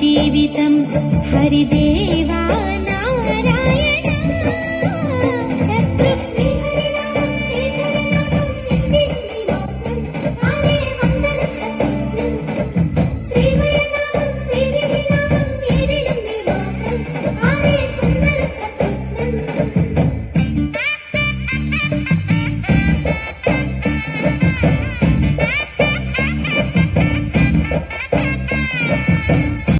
జీవితం హరిదే